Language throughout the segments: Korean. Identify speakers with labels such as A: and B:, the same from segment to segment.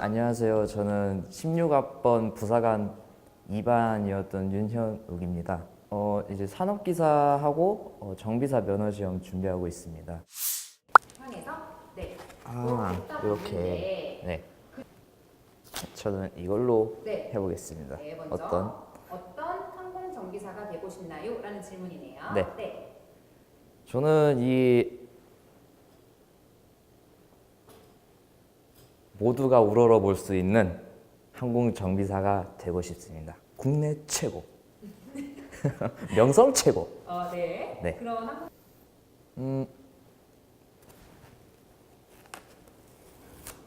A: 안녕하세요. 저는 16학번 부사관 2반이었던 윤현욱입니다. 어, 이제 산업기사하고 어, 정비사 면허 시험 준비하고 있습니다.
B: 상에서 네.
A: 아, 이렇게. 네. 저는 이걸로
B: 네.
A: 해보겠습니다.
B: 네, 먼저
A: 어떤?
B: 어떤 항공 정비사가 되고 싶나요? 라는 질문이네요.
A: 네. 저는 이 모두가 우러러 볼 수 있는 항공 정비사가 되고 싶습니다. 국내 최고. 명성 최고.
B: 어, 네.
A: 네.
B: 항공
A: 음,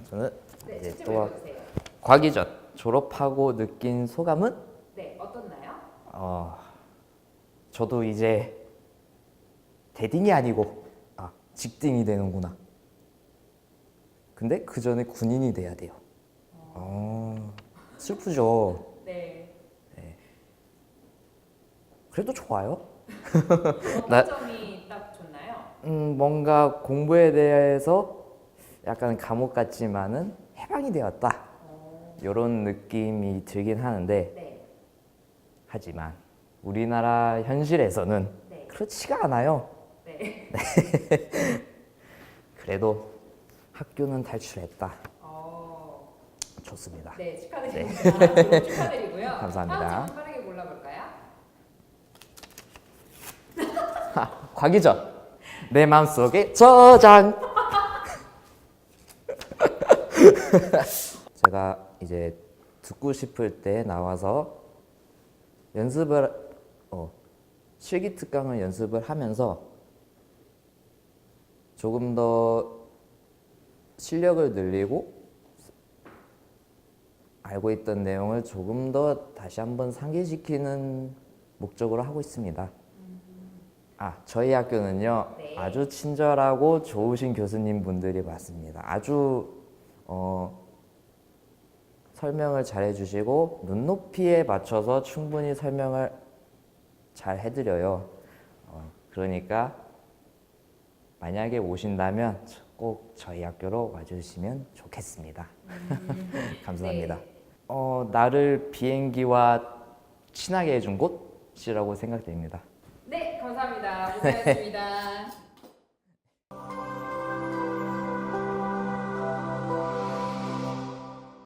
A: 저는
B: 네,
A: 이제 또. 과기 전 졸업하고 느낀 소감은
B: 네, 어떻나요?
A: 어, 저도 이제 대딩이 아니고 아 직딩이 되는구나. 근데 그 전에 군인이 돼야 돼요. 어, 슬프죠.
B: 네.
A: 그래도 좋아요.
B: 어떤
A: 나-
B: 점이 딱 좋나요?
A: 음, 뭔가 공부에 대해서 약간 감옥 같지만은 해방이 되었다.
B: 어,
A: 이런 느낌이 들긴 하는데
B: 네.
A: 하지만 우리나라 현실에서는
B: 네.
A: 그렇지가 않아요.
B: 네.
A: 그래도 학교는 탈출했다.
B: 어,
A: 좋습니다.
B: 네, 축하드립니다. 졸업 축하드리고요.
A: 감사합니다.
B: 다음 질문 빠르게 골라볼까요?
A: 과기전 내 마음속에 저장. 제가 이제 듣고 싶을 때 나와서 연습을 어, 실기 특강을 연습을 하면서 조금 더 실력을 늘리고 알고 있던 내용을 조금 더 다시 한번 상기시키는 목적으로 하고 있습니다. 아, 저희 학교는요,
B: 네.
A: 아주 친절하고 좋으신 교수님 분들이 많습니다. 아주, 어, 설명을 잘 해주시고, 눈높이에 맞춰서 충분히 설명을 잘 해드려요. 어, 그러니까, 만약에 오신다면 꼭 저희 학교로 와주시면 좋겠습니다. 감사합니다.
B: 네.
A: 어, 나를 비행기와 친하게 해준 곳이라고 생각됩니다.
B: 네, 감사합니다. 고생하셨습니다.